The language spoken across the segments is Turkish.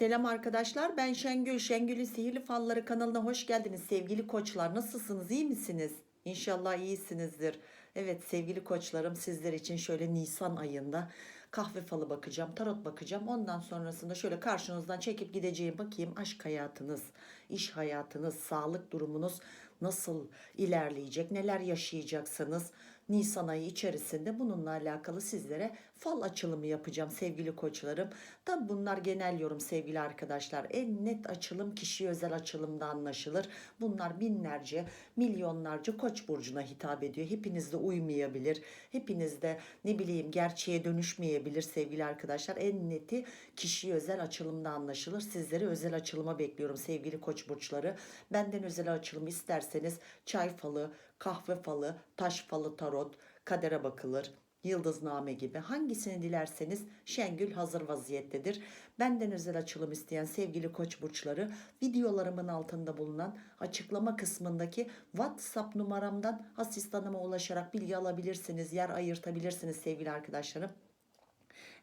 Selam arkadaşlar ben Şengül. Şengül'ün Sihirli Falları kanalına hoş geldiniz sevgili koçlar. Nasılsınız iyi misiniz? İnşallah iyisinizdir. Evet sevgili koçlarım sizler için şöyle Nisan ayında kahve falı bakacağım, tarot bakacağım. Ondan sonrasında şöyle karşınızdan çekip gideceğim bakayım aşk hayatınız, iş hayatınız, sağlık durumunuz nasıl ilerleyecek, neler yaşayacaksınız. Nisan ayı içerisinde bununla alakalı sizlere fal açılımı yapacağım sevgili koçlarım. Tabi bunlar genel yorum sevgili arkadaşlar. En net açılım kişi özel açılımda anlaşılır. Bunlar binlerce, milyonlarca koç burcuna hitap ediyor. Hepinizde uymayabilir. Hepinizde ne bileyim gerçeğe dönüşmeyebilir sevgili arkadaşlar. En neti kişi özel açılımda anlaşılır. Sizleri özel açılıma bekliyorum sevgili koç burçları. Benden özel açılım isterseniz çay falı, kahve falı, taş falı tarot, kadere bakılır. Yıldızname gibi hangisini dilerseniz Şengül hazır vaziyettedir. Benden özel açılım isteyen sevgili koç burçları videolarımın altında bulunan açıklama kısmındaki WhatsApp numaramdan asistanıma ulaşarak bilgi alabilirsiniz, yer ayırtabilirsiniz sevgili arkadaşlarım.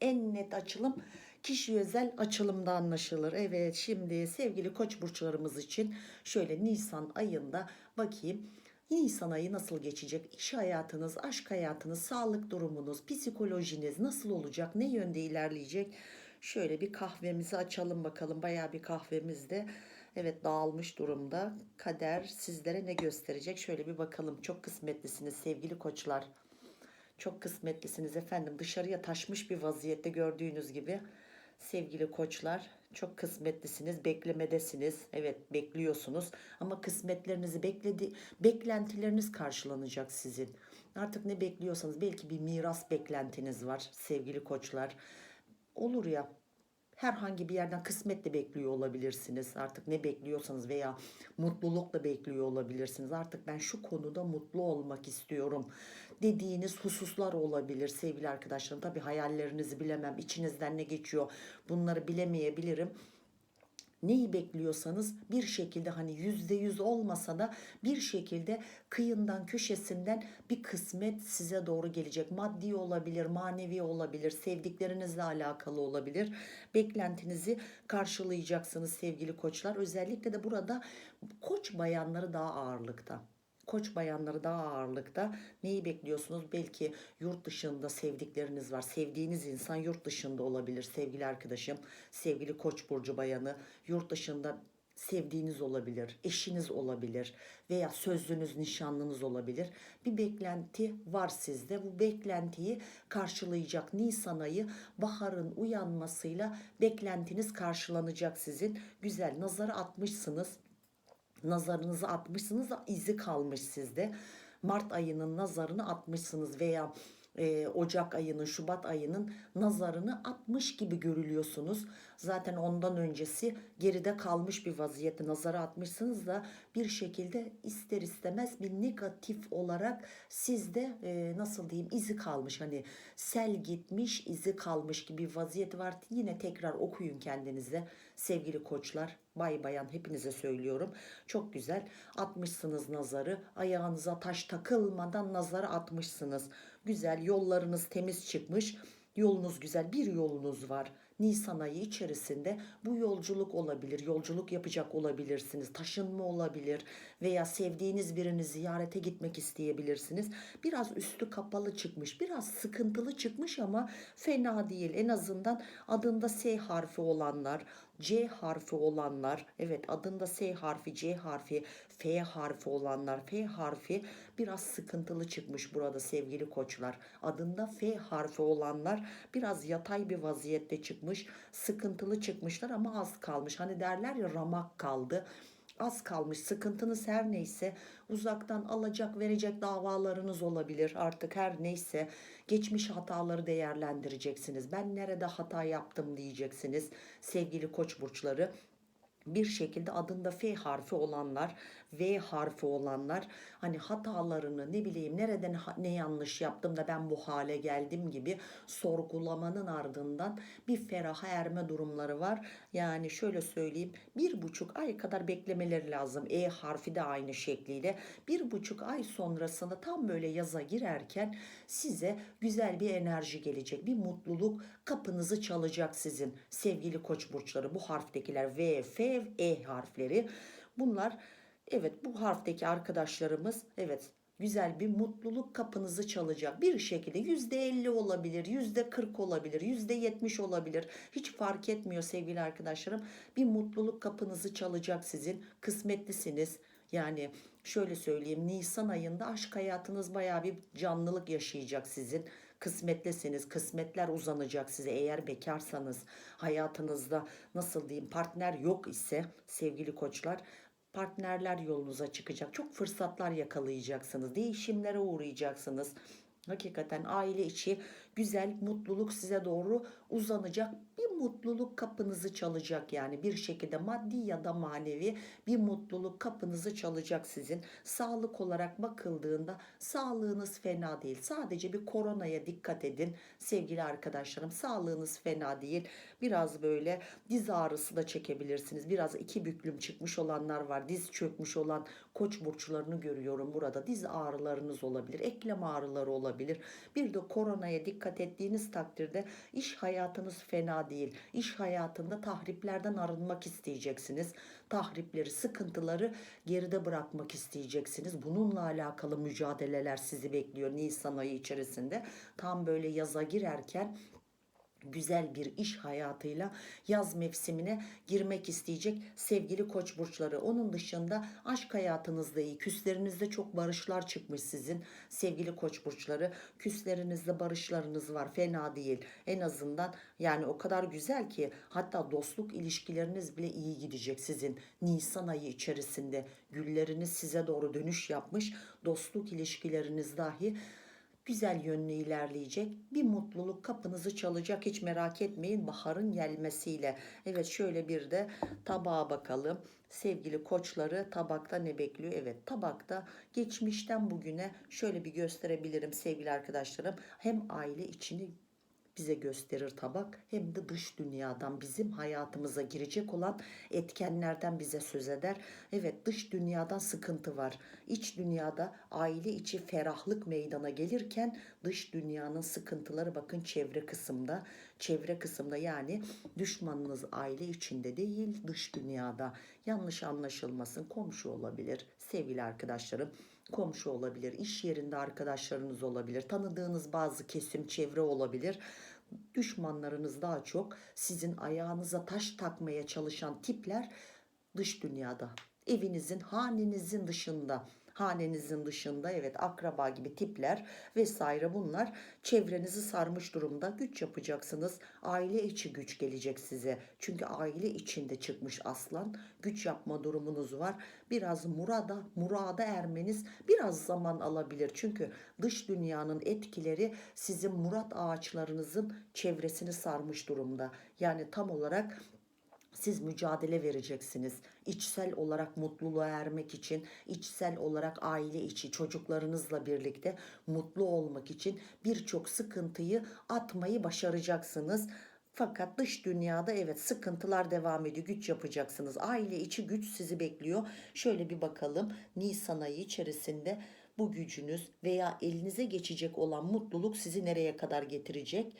En net açılım kişi özel açılımda anlaşılır. Evet şimdi sevgili koç burçlarımız için şöyle Nisan ayında bakayım. Nisan ayı nasıl geçecek? İş hayatınız, aşk hayatınız, sağlık durumunuz, psikolojiniz nasıl olacak? Ne yönde ilerleyecek? Şöyle bir kahvemizi açalım bakalım. Bayağı bir kahvemiz de evet dağılmış durumda. Kader sizlere ne gösterecek? Şöyle bir bakalım. Çok kısmetlisiniz sevgili koçlar. Çok kısmetlisiniz efendim. Dışarıya taşmış bir vaziyette gördüğünüz gibi. Sevgili koçlar çok kısmetlisiniz, beklemedesiniz. Evet bekliyorsunuz ama kısmetlerinizi bekledi, beklentileriniz karşılanacak sizin. Artık ne bekliyorsanız belki bir miras beklentiniz var sevgili koçlar. Olur ya herhangi bir yerden kısmetle bekliyor olabilirsiniz. Artık ne bekliyorsanız veya mutlulukla bekliyor olabilirsiniz. Artık ben şu konuda mutlu olmak istiyorum dediğiniz hususlar olabilir sevgili arkadaşlarım. Tabii hayallerinizi bilemem. İçinizden ne geçiyor bunları bilemeyebilirim neyi bekliyorsanız bir şekilde hani yüzde yüz olmasa da bir şekilde kıyından köşesinden bir kısmet size doğru gelecek. Maddi olabilir, manevi olabilir, sevdiklerinizle alakalı olabilir. Beklentinizi karşılayacaksınız sevgili koçlar. Özellikle de burada koç bayanları daha ağırlıkta. Koç bayanları daha ağırlıkta. Neyi bekliyorsunuz? Belki yurt dışında sevdikleriniz var. Sevdiğiniz insan yurt dışında olabilir sevgili arkadaşım. Sevgili Koç burcu bayanı yurt dışında sevdiğiniz olabilir, eşiniz olabilir veya sözlünüz, nişanlınız olabilir. Bir beklenti var sizde. Bu beklentiyi karşılayacak Nisan ayı baharın uyanmasıyla beklentiniz karşılanacak sizin. Güzel nazarı atmışsınız nazarınızı atmışsınız izi kalmış sizde. Mart ayının nazarını atmışsınız veya e, Ocak ayının, Şubat ayının nazarını atmış gibi görülüyorsunuz. Zaten ondan öncesi geride kalmış bir vaziyette nazara atmışsınız da bir şekilde ister istemez bir negatif olarak sizde e, nasıl diyeyim izi kalmış. Hani sel gitmiş izi kalmış gibi bir vaziyet var. Yine tekrar okuyun kendinize sevgili koçlar. Bay bayan hepinize söylüyorum. Çok güzel atmışsınız nazarı. Ayağınıza taş takılmadan nazarı atmışsınız. Güzel yollarınız temiz çıkmış. Yolunuz güzel bir yolunuz var. Nisan ayı içerisinde bu yolculuk olabilir. Yolculuk yapacak olabilirsiniz. Taşınma olabilir veya sevdiğiniz birini ziyarete gitmek isteyebilirsiniz. Biraz üstü kapalı çıkmış. Biraz sıkıntılı çıkmış ama fena değil. En azından adında S harfi olanlar, C harfi olanlar, evet adında S harfi, C harfi, F harfi olanlar, F harfi biraz sıkıntılı çıkmış burada sevgili koçlar. Adında F harfi olanlar biraz yatay bir vaziyette çıkmış, sıkıntılı çıkmışlar ama az kalmış. Hani derler ya ramak kaldı az kalmış sıkıntınız her neyse uzaktan alacak verecek davalarınız olabilir. Artık her neyse geçmiş hataları değerlendireceksiniz. Ben nerede hata yaptım diyeceksiniz sevgili koç burçları. Bir şekilde adında F harfi olanlar, V harfi olanlar hani hatalarını ne bileyim nereden ne yanlış yaptım da ben bu hale geldim gibi sorgulamanın ardından bir feraha erme durumları var. Yani şöyle söyleyeyim bir buçuk ay kadar beklemeleri lazım. E harfi de aynı şekliyle bir buçuk ay sonrasında tam böyle yaza girerken size güzel bir enerji gelecek. Bir mutluluk kapınızı çalacak sizin sevgili koç burçları. Bu harftekiler V, F, E harfleri. Bunlar evet bu harfteki arkadaşlarımız evet güzel bir mutluluk kapınızı çalacak. Bir şekilde yüzde elli olabilir, yüzde kırk olabilir, yüzde yetmiş olabilir. Hiç fark etmiyor sevgili arkadaşlarım. Bir mutluluk kapınızı çalacak sizin. Kısmetlisiniz. Yani şöyle söyleyeyim Nisan ayında aşk hayatınız bayağı bir canlılık yaşayacak sizin. Kısmetlisiniz. Kısmetler uzanacak size eğer bekarsanız. Hayatınızda nasıl diyeyim partner yok ise sevgili koçlar partnerler yolunuza çıkacak. Çok fırsatlar yakalayacaksınız. Değişimlere uğrayacaksınız. Hakikaten aile içi güzel mutluluk size doğru uzanacak. Bir mutluluk kapınızı çalacak yani bir şekilde maddi ya da manevi bir mutluluk kapınızı çalacak sizin. Sağlık olarak bakıldığında sağlığınız fena değil. Sadece bir koronaya dikkat edin sevgili arkadaşlarım. Sağlığınız fena değil. Biraz böyle diz ağrısı da çekebilirsiniz. Biraz iki büklüm çıkmış olanlar var. Diz çökmüş olan koç burçlarını görüyorum burada. Diz ağrılarınız olabilir. Eklem ağrıları olabilir. Bir de koronaya dikkat ettiğiniz takdirde iş hayatınız fena değil. İş hayatında tahriplerden arınmak isteyeceksiniz. Tahripleri, sıkıntıları geride bırakmak isteyeceksiniz. Bununla alakalı mücadeleler sizi bekliyor Nisan ayı içerisinde. Tam böyle yaza girerken güzel bir iş hayatıyla yaz mevsimine girmek isteyecek sevgili koç burçları. Onun dışında aşk hayatınızda iyi. Küslerinizde çok barışlar çıkmış sizin sevgili koç burçları. Küslerinizde barışlarınız var. Fena değil. En azından yani o kadar güzel ki hatta dostluk ilişkileriniz bile iyi gidecek sizin Nisan ayı içerisinde. Gülleriniz size doğru dönüş yapmış. Dostluk ilişkileriniz dahi güzel yönlü ilerleyecek. Bir mutluluk kapınızı çalacak. Hiç merak etmeyin baharın gelmesiyle. Evet şöyle bir de tabağa bakalım. Sevgili koçları tabakta ne bekliyor? Evet tabakta geçmişten bugüne şöyle bir gösterebilirim sevgili arkadaşlarım. Hem aile içini bize gösterir tabak hem de dış dünyadan bizim hayatımıza girecek olan etkenlerden bize söz eder. Evet dış dünyadan sıkıntı var. İç dünyada aile içi ferahlık meydana gelirken dış dünyanın sıkıntıları bakın çevre kısımda. Çevre kısımda yani düşmanınız aile içinde değil dış dünyada. Yanlış anlaşılmasın komşu olabilir sevgili arkadaşlarım komşu olabilir, iş yerinde arkadaşlarınız olabilir, tanıdığınız bazı kesim çevre olabilir. Düşmanlarınız daha çok sizin ayağınıza taş takmaya çalışan tipler dış dünyada. Evinizin, hanenizin dışında hanenizin dışında evet akraba gibi tipler vesaire bunlar çevrenizi sarmış durumda. Güç yapacaksınız. Aile içi güç gelecek size. Çünkü aile içinde çıkmış aslan. Güç yapma durumunuz var. Biraz murada murada ermeniz biraz zaman alabilir. Çünkü dış dünyanın etkileri sizin murat ağaçlarınızın çevresini sarmış durumda. Yani tam olarak siz mücadele vereceksiniz. İçsel olarak mutluluğa ermek için, içsel olarak aile içi çocuklarınızla birlikte mutlu olmak için birçok sıkıntıyı atmayı başaracaksınız. Fakat dış dünyada evet sıkıntılar devam ediyor. Güç yapacaksınız. Aile içi güç sizi bekliyor. Şöyle bir bakalım. Nisan ayı içerisinde bu gücünüz veya elinize geçecek olan mutluluk sizi nereye kadar getirecek?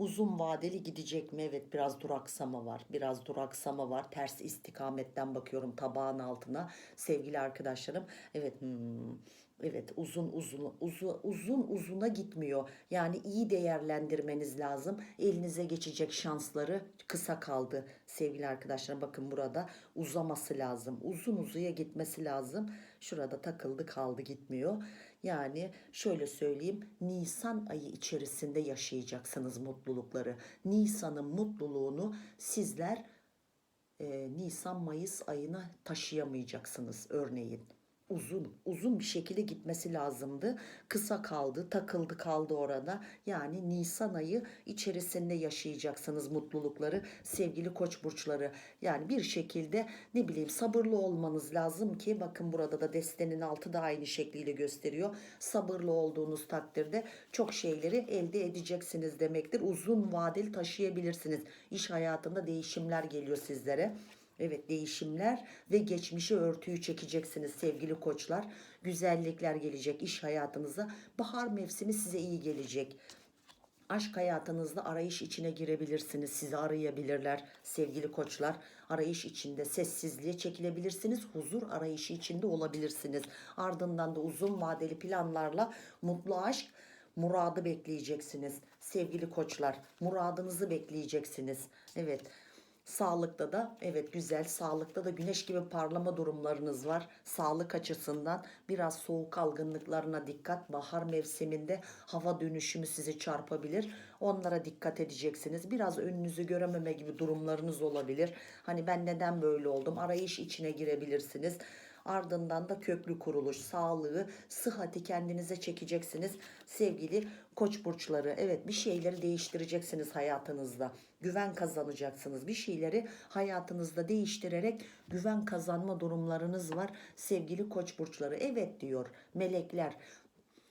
Uzun vadeli gidecek mi? Evet biraz duraksama var. Biraz duraksama var. Ters istikametten bakıyorum tabağın altına. Sevgili arkadaşlarım. Evet hmm, Evet uzun uzun uzun uzun uzuna gitmiyor. Yani iyi değerlendirmeniz lazım. Elinize geçecek şansları kısa kaldı sevgili arkadaşlar. Bakın burada uzaması lazım. Uzun uzuya gitmesi lazım. Şurada takıldı kaldı gitmiyor. Yani şöyle söyleyeyim Nisan ayı içerisinde yaşayacaksınız mutlulukları. Nisan'ın mutluluğunu sizler e, Nisan Mayıs ayına taşıyamayacaksınız örneğin. Uzun uzun bir şekilde gitmesi lazımdı. Kısa kaldı, takıldı kaldı orada. Yani Nisan ayı içerisinde yaşayacaksınız mutlulukları sevgili koç burçları. Yani bir şekilde ne bileyim sabırlı olmanız lazım ki bakın burada da destenin altı da aynı şekliyle gösteriyor. Sabırlı olduğunuz takdirde çok şeyleri elde edeceksiniz demektir. Uzun vadeli taşıyabilirsiniz. İş hayatında değişimler geliyor sizlere. Evet değişimler ve geçmişi örtüyü çekeceksiniz sevgili koçlar. Güzellikler gelecek iş hayatınıza. Bahar mevsimi size iyi gelecek. Aşk hayatınızda arayış içine girebilirsiniz. Sizi arayabilirler sevgili koçlar. Arayış içinde sessizliğe çekilebilirsiniz. Huzur arayışı içinde olabilirsiniz. Ardından da uzun vadeli planlarla mutlu aşk muradı bekleyeceksiniz. Sevgili koçlar muradınızı bekleyeceksiniz. Evet. Sağlıkta da evet güzel sağlıkta da güneş gibi parlama durumlarınız var. Sağlık açısından biraz soğuk algınlıklarına dikkat. Bahar mevsiminde hava dönüşümü sizi çarpabilir. Onlara dikkat edeceksiniz. Biraz önünüzü görememe gibi durumlarınız olabilir. Hani ben neden böyle oldum? Arayış içine girebilirsiniz. Ardından da köklü kuruluş, sağlığı, sıhhati kendinize çekeceksiniz. Sevgili koç burçları evet bir şeyleri değiştireceksiniz hayatınızda. Güven kazanacaksınız. Bir şeyleri hayatınızda değiştirerek güven kazanma durumlarınız var. Sevgili koç burçları evet diyor melekler.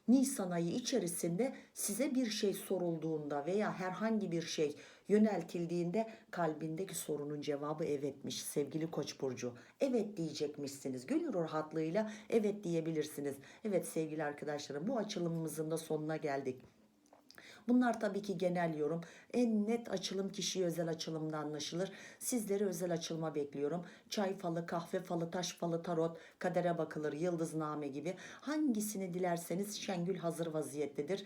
Nisan ayı içerisinde size bir şey sorulduğunda veya herhangi bir şey yöneltildiğinde kalbindeki sorunun cevabı evetmiş sevgili Koç burcu. Evet diyecekmişsiniz. Gönül rahatlığıyla evet diyebilirsiniz. Evet sevgili arkadaşlarım bu açılımımızın da sonuna geldik. Bunlar tabii ki genel yorum. En net açılım kişiye özel açılımda anlaşılır. Sizleri özel açılma bekliyorum. Çay falı, kahve falı, taş falı, tarot, kadere bakılır, yıldızname gibi. Hangisini dilerseniz Şengül hazır vaziyettedir.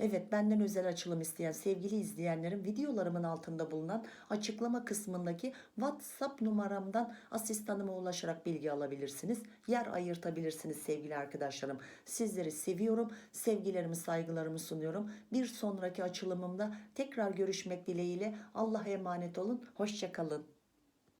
Evet benden özel açılım isteyen sevgili izleyenlerim videolarımın altında bulunan açıklama kısmındaki WhatsApp numaramdan asistanıma ulaşarak bilgi alabilirsiniz. Yer ayırtabilirsiniz sevgili arkadaşlarım. Sizleri seviyorum. Sevgilerimi, saygılarımı sunuyorum. Bir sonraki açılımımda tekrar görüşmek dileğiyle Allah'a emanet olun. Hoşçakalın.